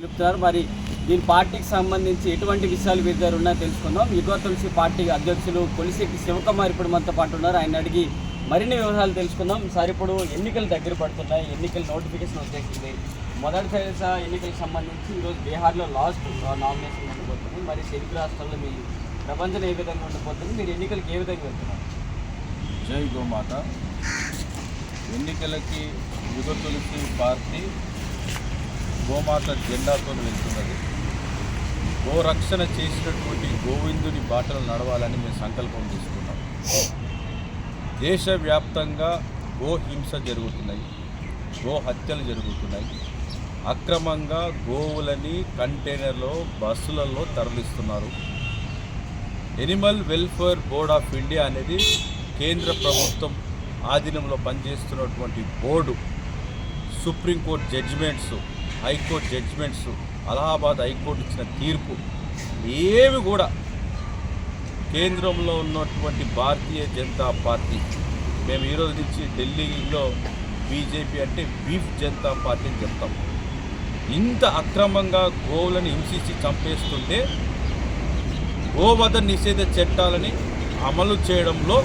తెలుపుతున్నారు మరి దీని పార్టీకి సంబంధించి ఎటువంటి విషయాలు వీరి దగ్గర ఉన్నా తెలుసుకుందాం. యుగ తులసి పార్టీ అధ్యక్షులు కొలిశెట్టి శివకుమార్ ఇప్పుడు మనతో పాటు ఉన్నారు. ఆయన అడిగి మరిన్ని వివరాలు తెలుసుకుందాం. సార్ ఇప్పుడు ఎన్నికలు దగ్గర పడుతున్నాయి. ఎన్నికల నోటిఫికేషన్ వచ్చేసింది. మొదటి దశ ఎన్నికలకు సంబంధించి ఈరోజు బీహార్లో లాస్ట్ నామినేషన్ ఉండబోతుంది. మరి తెలుగు రాష్ట్రాల్లో మీ ప్రపంచం ఏ విధంగా ఉండబోతుంది? మీరు ఎన్నికలకు ఏ విధంగా వెళ్తున్నారు? జై గోమాత. ఎన్నికలకి యుగ తులసి పార్టీ గోమాత జెండాతో వెళ్తున్నది. గోరక్షణ చేసినటువంటి గోవిందుని బాటలు నడవాలని మేము సంకల్పం తీసుకున్నాం దేశవ్యాప్తంగా గోహింస జరుగుతున్నాయి. గో హత్యలు జరుగుతున్నాయి. అక్రమంగా గోవులని కంటైనర్లో బస్సులలో తరలిస్తున్నారు. Animal welfare board of India అనేది కేంద్ర ప్రభుత్వం ఆధీనంలో పనిచేస్తున్నటువంటి board supreme court judgements high court judgements Allahabad high court ఇచ్చిన తీర్పు ఏవి కూడా కేంద్రంలో ఉన్నటువంటి భారతీయ జనతా పార్టీ మేము ఈరోజు నుంచి ఢిల్లీలో బీజేపీ అంటే బీఫ్ జనతా పార్టీ అని చెప్తాం. ఇంత అక్రమంగా గోవులను హింసించి చంపేస్తుంటే గోవధ నిషేధ చట్టాలని అమలు చేయడంలో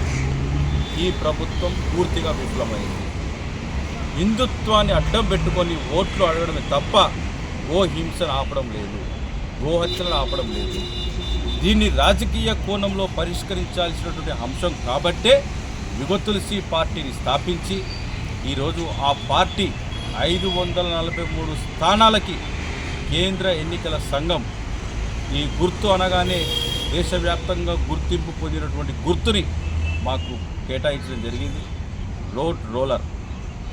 ఈ ప్రభుత్వం పూర్తిగా విఫలమైంది. హిందుత్వాన్ని అడ్డం పెట్టుకొని ఓట్లు అడగడమే తప్ప ఓ హింసను ఆపడం లేదు గోహత్యలను ఆపడం లేదు. దీన్ని రాజకీయ కోణంలో పరిష్కరించాల్సినటువంటి అంశం కాబట్టే యుగతులసి పార్టీని స్థాపించి ఈరోజు ఆ పార్టీ ఐదు వందల నలభై మూడు స్థానాలకి కేంద్ర ఎన్నికల సంఘం ఈ గుర్తు అనగానే దేశవ్యాప్తంగా గుర్తింపు పొందినటువంటి గుర్తుని మాకు కేటాయించడం జరిగింది. Road roller.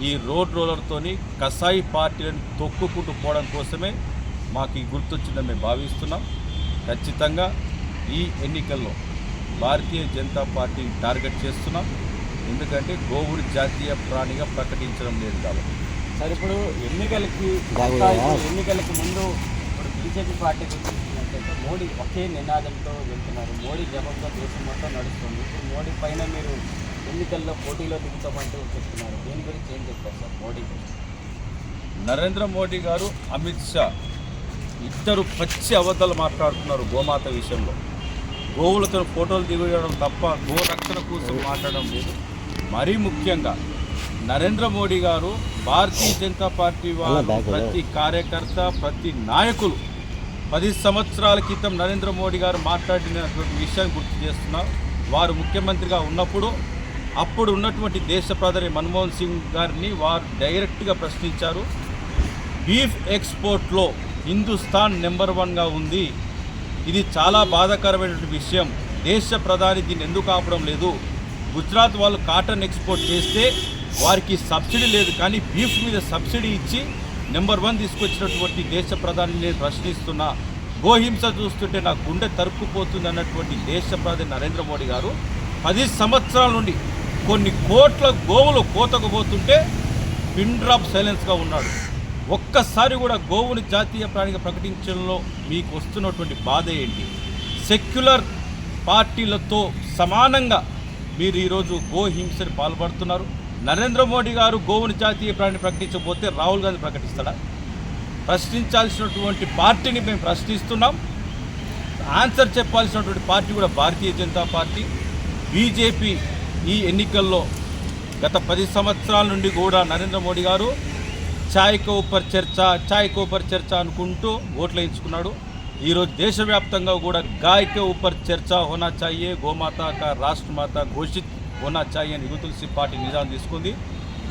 ఈ రోడ్ రోలర్తోని కసాయి పార్టీలను తొక్కుకుంటూ పోవడం కోసమే మాకు ఈ గుర్తు వచ్చిందని మేము భావిస్తున్నాం. ఖచ్చితంగా ఈ ఎన్నికల్లో భారతీయ జనతా పార్టీ టార్గెట్ చేస్తున్నాం. ఎందుకంటే గోవుడు జాతీయ ప్రాణిగా ప్రకటించడం లేదు కాబట్టి. సార్ ఇప్పుడు ఎన్నికలకి ఎన్నికలకి ముందు ఇప్పుడు బీజేపీ పార్టీ చూసినట్లయితే మోడీ ఒకే నినాదంతో వెళ్తున్నారు. మోడీ జపంతో దేశం మొత్తం నడుస్తుంది. ఇప్పుడు మోడీ పైన మీరు ఎన్నికల్లో పోటీలో దిగుతామంటూ చెప్తున్నారు. దీని గురించి ఏం చెప్తారు సార్ మోడీ నరేంద్ర మోడీ గారు అమిత్ షా ఇద్దరు పచ్చి అబద్ధాలు మాట్లాడుతున్నారు గోమాత విషయంలో. గోవులతో ఫోటోలు దిగడం తప్ప గో రక్షణ కోసం మాట్లాడడం లేదు. మరీ ముఖ్యంగా నరేంద్ర మోడీ గారు భారతీయ జనతా పార్టీ వారు ప్రతి కార్యకర్త ప్రతి నాయకులు పది సంవత్సరాల క్రితం నరేంద్ర మోడీ గారు మాట్లాడినటువంటి విషయాన్ని గుర్తు చేస్తున్నారు. వారు ముఖ్యమంత్రిగా ఉన్నప్పుడు అప్పుడు ఉన్నటువంటి దేశ ప్రధాని మన్మోహన్ సింగ్ గారిని వారు డైరెక్ట్గా ప్రశ్నించారు. బీఫ్ ఎక్స్పోర్ట్లో హిందుస్థాన్ నెంబర్ వన్గా ఉంది. ఇది చాలా బాధాకరమైనటువంటి విషయం. దేశ ప్రధాని దీన్ని ఎందుకు ఆపడం లేదు? గుజరాత్ వాళ్ళు కాటన్ ఎక్స్పోర్ట్ చేస్తే వారికి సబ్సిడీ లేదు. కానీ బీఫ్ మీద సబ్సిడీ ఇచ్చి నెంబర్ వన్ తీసుకొచ్చినటువంటి దేశ ప్రధాని నేను ప్రశ్నిస్తున్నా. గోహింస చూస్తుంటే నా గుండె తరుక్కుపోతుంది అన్నటువంటి దేశ ప్రధాని నరేంద్ర మోడీ గారు. పది సంవత్సరాల నుండి కొన్ని కోట్ల గోవులు కోతకు పోతుంటే పిన్ డ్రాప్ సైలెన్స్గా ఉన్నాడు. ఒక్కసారి కూడా గోవుని జాతీయ ప్రాణిగా ప్రకటించడంలో మీకు వస్తున్నటువంటి బాధ ఏంటి? సెక్యులర్ పార్టీలతో సమానంగా మీరు ఈరోజు గో హింసని పాల్పడుతున్నారు. నరేంద్ర మోడీ గారు గోవుని జాతీయ ప్రాణిని ప్రకటించకపోతే రాహుల్ గాంధీ ప్రకటిస్తాడా? ప్రశ్నించాల్సినటువంటి పార్టీని మేము ప్రశ్నిస్తున్నాం. ఆన్సర్ చెప్పాల్సినటువంటి పార్టీ కూడా భారతీయ జనతా పార్టీ. బీజేపీ ఈ ఎన్నికల్లో గత పది సంవత్సరాల నుండి కూడా నరేంద్ర మోడీ గారు ఛాయ్ కో ఊపర్ చర్చ ఛాయ్ కో ఊపర్ చర్చ అనుకుంటూ ఓట్లు వేయించుకున్నాడు. ఈరోజు దేశవ్యాప్తంగా కూడా గాయ్ కే ఊపర్ చర్చ హోనా చాయే గోమాత కా రాష్ట్రమాత ఘోషిత్ హోనా చాయే అని యుగ తులసి పార్టీ నిజాం తీసుకుంది.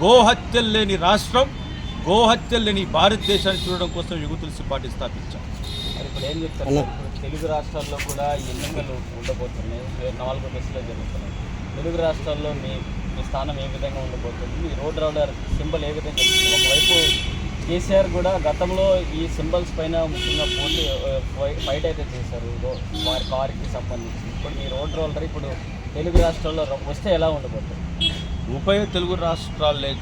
గోహత్యలు లేని రాష్ట్రం గోహత్యలు లేని భారతదేశాన్ని చూడడం కోసం యుగ తులసి పార్టీ స్థాపించాం మరి ఇప్పుడు ఏం చెప్తారు? తెలుగు రాష్ట్రాల్లో కూడా ఎన్నికలు ఉండబోతున్నాయి. నాలుగో దశలో జరుగుతున్నాయి. తెలుగు రాష్ట్రాల్లో మీ మీ స్థానం ఏ విధంగా ఉండబోతుంది? మీ రోడ్ రోలర్ సింబల్ ఏ విధంగా ఒకవైపు కేసీఆర్ కూడా గతంలో ఈ సింబల్స్ పైన ముఖ్యంగా పోటీ ఫైట్ అయితే చేశారు వారి కారుకి సంబంధించి. ఇప్పుడు మీ రోడ్ రోలర్ ఇప్పుడు తెలుగు రాష్ట్రాల్లో వస్తే ఎలా ఉండబోతుంది? ఉభయ తెలుగు రాష్ట్రాలే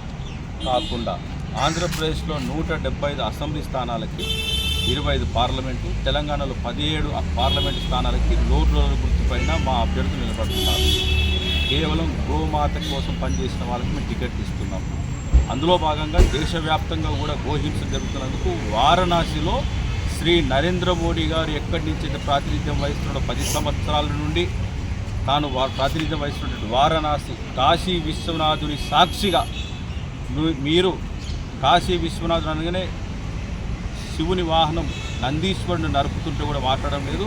కాకుండా ఆంధ్రప్రదేశ్లో నూట డెబ్బై ఐదు అసెంబ్లీ స్థానాలకి ఇరవై ఐదు పార్లమెంటు తెలంగాణలో పదిహేడు పార్లమెంటు స్థానాలకి రోడ్ రోలర్ గుర్తుపైన మా అభ్యర్థులు నిలబడుతున్నారు. కేవలం గోమాత కోసం పనిచేసిన వాళ్ళకి మేము టికెట్ ఇస్తున్నాం. అందులో భాగంగా దేశవ్యాప్తంగా కూడా గోహింస జరుగుతున్నందుకు వారణాసిలో శ్రీ నరేంద్ర మోడీ గారు ఎక్కడి నుంచి ప్రాతినిధ్యం వహిస్తున్న పది సంవత్సరాల నుండి తాను వారు ప్రాతినిధ్యం వహిస్తున్నటువంటి వారణాసి కాశీ విశ్వనాథుని సాక్షిగా మీరు కాశీ విశ్వనాథుడు అనగానే శివుని వాహనం నందీశ్వరుని నరుపుతుంటే కూడా మాట్లాడడం లేదు.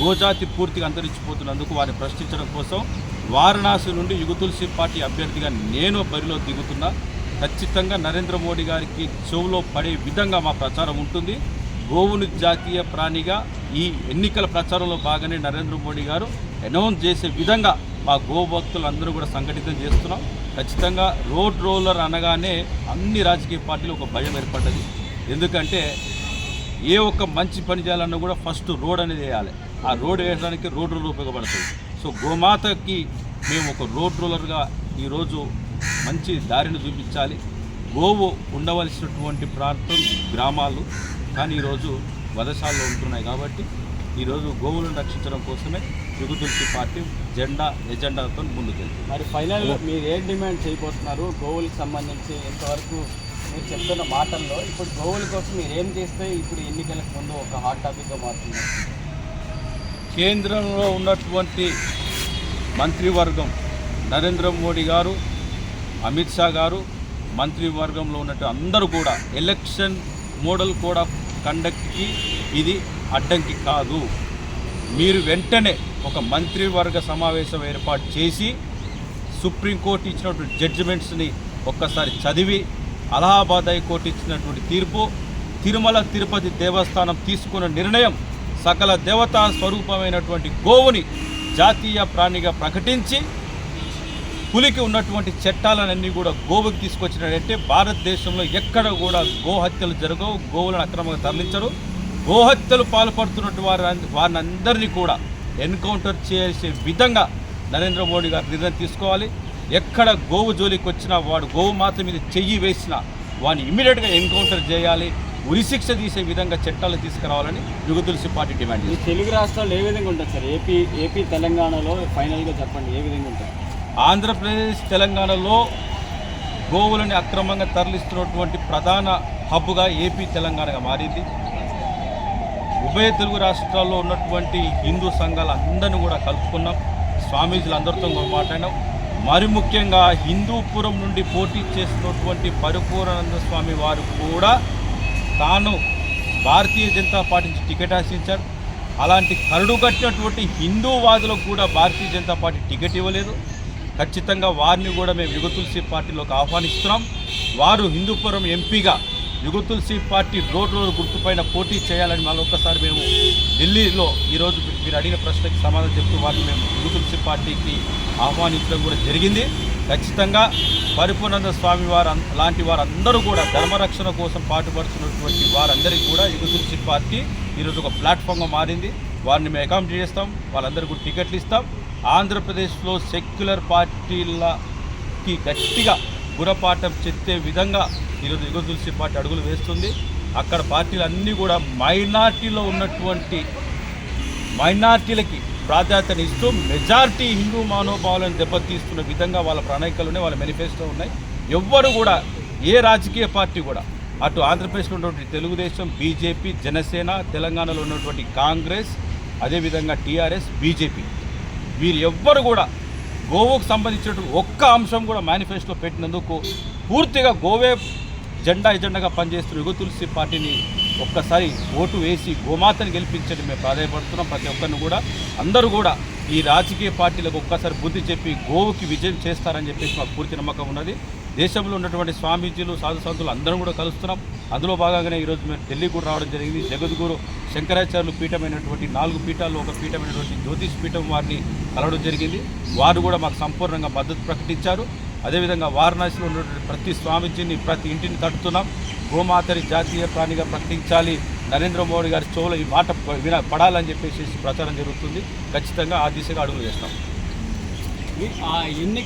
గోజాతి పూర్తిగా అంతరించిపోతున్నందుకు వారిని ప్రశ్నించడం కోసం వారణాసి నుండి యుగతులసి పార్టీ అభ్యర్థిగా నేను బరిలో దిగుతున్నా. ఖచ్చితంగా నరేంద్ర మోడీ గారికి చెవులో పడే విధంగా మా ప్రచారం ఉంటుంది. గోవుని జాతీయ ప్రాణిగా ఈ ఎన్నికల ప్రచారంలో భాగమే నరేంద్ర మోడీ గారు అనౌన్స్ చేసే విధంగా మా గోభక్తులు అందరూ కూడా సంఘటితం చేస్తున్నాం. ఖచ్చితంగా రోడ్ రోలర్ అనగానే అన్ని రాజకీయ పార్టీలు ఒక భయం ఏర్పడ్డది. ఎందుకంటే ఏ ఒక్క మంచి పని చేయాలన్నా కూడా ఫస్ట్ రోడ్ అనేది వేయాలి. ఆ రోడ్ వేయడానికి రోడ్ ఉపయోగపడుతుంది సో గోమాతకి మేము ఒక రోడ్ రోలర్గా ఈరోజు మంచి దారిని చూపించాలి. గోవు ఉండవలసినటువంటి ప్రాంతం గ్రామాలు కానీ ఈరోజు వదశాలలో ఉంటున్నాయి కాబట్టి ఈరోజు గోవులను రక్షించడం కోసమే యుగతులసి పార్టీ జెండా ఎజెండాతో ముందుకెళ్తుంది. మరి ఫైనల్ మీరు ఏం డిమాండ్ చేయబోతున్నారు? గోవులకు సంబంధించి ఇంతవరకు మీరు చెప్తున్న మాటల్లో ఇప్పుడు గోవుల కోసం మీరు ఏం చేస్తే ఇప్పుడు ఎన్నికలకు ముందు ఒక హాట్ టాపిక్గా మారుతుంది? కేంద్రంలో ఉన్నటువంటి మంత్రివర్గం నరేంద్ర మోడీ గారు అమిత్ షా గారు మంత్రివర్గంలో ఉన్నట్టు అందరూ కూడా ఎలక్షన్ మోడల్ కోడ్ ఆఫ్ కండక్ట్కి ఇది అడ్డంకి కాదు. మీరు వెంటనే ఒక మంత్రివర్గ సమావేశం ఏర్పాటు చేసి సుప్రీంకోర్టు ఇచ్చినటువంటి జడ్జిమెంట్స్ని ఒక్కసారి చదివి అలహాబాద్ హైకోర్టు ఇచ్చినటువంటి తీర్పు తిరుమల తిరుపతి దేవస్థానం తీసుకున్న నిర్ణయం సకల దేవతా స్వరూపమైనటువంటి గోవుని జాతీయ ప్రాణిగా ప్రకటించి పులికి ఉన్నటువంటి చట్టాలన్నీ కూడా గోవుకి తీసుకొచ్చినట్టంటే భారతదేశంలో ఎక్కడ కూడా గోహత్యలు జరగవు గోవులను అక్రమంగా తరలించరు. గోహత్యలు పాల్పడుతున్నటువంటి వారి వారిని అందరినీ కూడా ఎన్కౌంటర్ చేసే విధంగా నరేంద్ర మోడీ గారు నిర్ణయం తీసుకోవాలి. ఎక్కడ గోవు జోలికి వచ్చినా వాడు గోవు మాత మీద చెయ్యి వేసినా వాడిని ఇమీడియట్గా ఎన్కౌంటర్ చేయాలి. ఉరిశిక్ష తీసే విధంగా చట్టాలు తీసుకురావాలని యుగతులసి పార్టీ డిమాండ్ చేస్తుంది. తెలుగు రాష్ట్రాల్లో ఏ విధంగా ఉంటుంది సార్? ఏపీ ఏపీ తెలంగాణలో ఫైనల్గా చెప్పండి ఏ విధంగా ఉంటుంది ఆంధ్రప్రదేశ్ తెలంగాణలో గోవులని అక్రమంగా తరలిస్తున్నటువంటి ప్రధాన హబ్గా ఏపీ తెలంగాణగా మారింది. ఉభయ తెలుగు రాష్ట్రాల్లో ఉన్నటువంటి హిందూ సంఘాలు అందరినీ కూడా కలుపుకున్నాం. స్వామీజీలు అందరితో మాట్లాడినాం. మరి ముఖ్యంగా హిందూపురం నుండి పోటీ చేస్తున్నటువంటి పరిపూర్ణానంద స్వామి వారు కూడా తాను భారతీయ జనతా పార్టీ నుంచి టికెట్ ఆశించారు. అలాంటి కరుడు కట్టినటువంటి హిందూవాదులకు కూడా భారతీయ జనతా పార్టీ టికెట్ ఇవ్వలేదు. ఖచ్చితంగా వారిని కూడా మేము యుగతుల్సీ పార్టీలోకి ఆహ్వానిస్తున్నాం. వారు హిందూపురం ఎంపీగా యుగతుల్సీ పార్టీ రోడ్ రోడ్ గుర్తుపైన పోటీ చేయాలని మళ్ళీ ఒక్కసారి మేము ఢిల్లీలో ఈరోజు మీరు అడిగిన ప్రశ్నకి సమాధానం చెప్తూ వారిని మేము యుగతుల్సీ పార్టీకి ఆహ్వానించడం కూడా జరిగింది. ఖచ్చితంగా పరిపూర్ణంద స్వామి వారు లాంటి వారందరూ కూడా ధర్మరక్షణ కోసం పాటుపడుతున్నటువంటి వారందరికీ కూడా యుగతులసి పార్టీ ఈరోజు ఒక ప్లాట్ఫామ్గా మారింది. వారిని మేము అకామిడేట్ చేస్తాం. వాళ్ళందరికీ టికెట్లు ఇస్తాం. ఆంధ్రప్రదేశ్లో సెక్యులర్ పార్టీలకి గట్టిగా గురపాఠం చెత్తే విధంగా ఈరోజు యుగ తులసి పార్టీ అడుగులు వేస్తుంది. అక్కడ పార్టీలు అన్నీ కూడా మైనార్టీలో ఉన్నటువంటి మైనార్టీలకి ప్రాధాన్యతనిస్తూ మెజార్టీ హిందూ మనోభావాలను దెబ్బతీస్తున్న విధంగా వాళ్ళ ప్రణాళికలునే వాళ్ళ మేనిఫెస్టో ఉన్నాయి. ఎవ్వరు కూడా ఏ రాజకీయ పార్టీ కూడా అటు ఆంధ్రప్రదేశ్లో ఉన్నటువంటి తెలుగుదేశం బీజేపీ జనసేన తెలంగాణలో ఉన్నటువంటి కాంగ్రెస్ అదేవిధంగా టీఆర్ఎస్ బీజేపీ. వీరు ఎవ్వరు కూడా గోవుకు సంబంధించినటువంటి ఒక్క అంశం కూడా మేనిఫెస్టో పెట్టినందుకు పూర్తిగా గోవే జెండా ఎజెండాగా పనిచేస్తున్న యుగ తులసి పార్టీని ఒక్కసారి ఓటు వేసి గోమాతను గెలిపించడం మేము ప్రాధాన్యపడుతున్నాం ప్రతి ఒక్కరిని కూడా అందరూ కూడా ఈ రాజకీయ పార్టీలకు ఒక్కసారి బుద్ధి చెప్పి గోవుకి విజయం చేస్తారని చెప్పేసి మాకు పూర్తి నమ్మకం ఉన్నది. దేశంలో ఉన్నటువంటి స్వామీజీలు సాధు సంతులు అందరం కూడా కలుస్తున్నాం. అందులో భాగంగానే ఈరోజు మేము ఢిల్లీ కూడా రావడం జరిగింది. జగద్గురు శంకరాచార్యులు పీఠమైనటువంటి నాలుగు పీఠాల్లో ఒక పీఠమైనటువంటి జ్యోతిష్ పీఠం వారిని కలవడం జరిగింది. వారు కూడా మాకు సంపూర్ణంగా మద్దతు ప్రకటించారు. అదేవిధంగా వారణాసిలో ఉన్నటువంటి ప్రతి స్వామీజీని ప్రతి ఇంటిని తట్టుతున్నాం గోమాతని జాతీయ ప్రాణిగా ప్రకటించాలి. నరేంద్ర మోడీ గారి చెవులో ఈ మాట విన పడాలని చెప్పేసి ప్రచారం జరుగుతుంది. ఖచ్చితంగా ఆ దిశగా అడుగులు చేస్తాం ఆ ఎన్నిక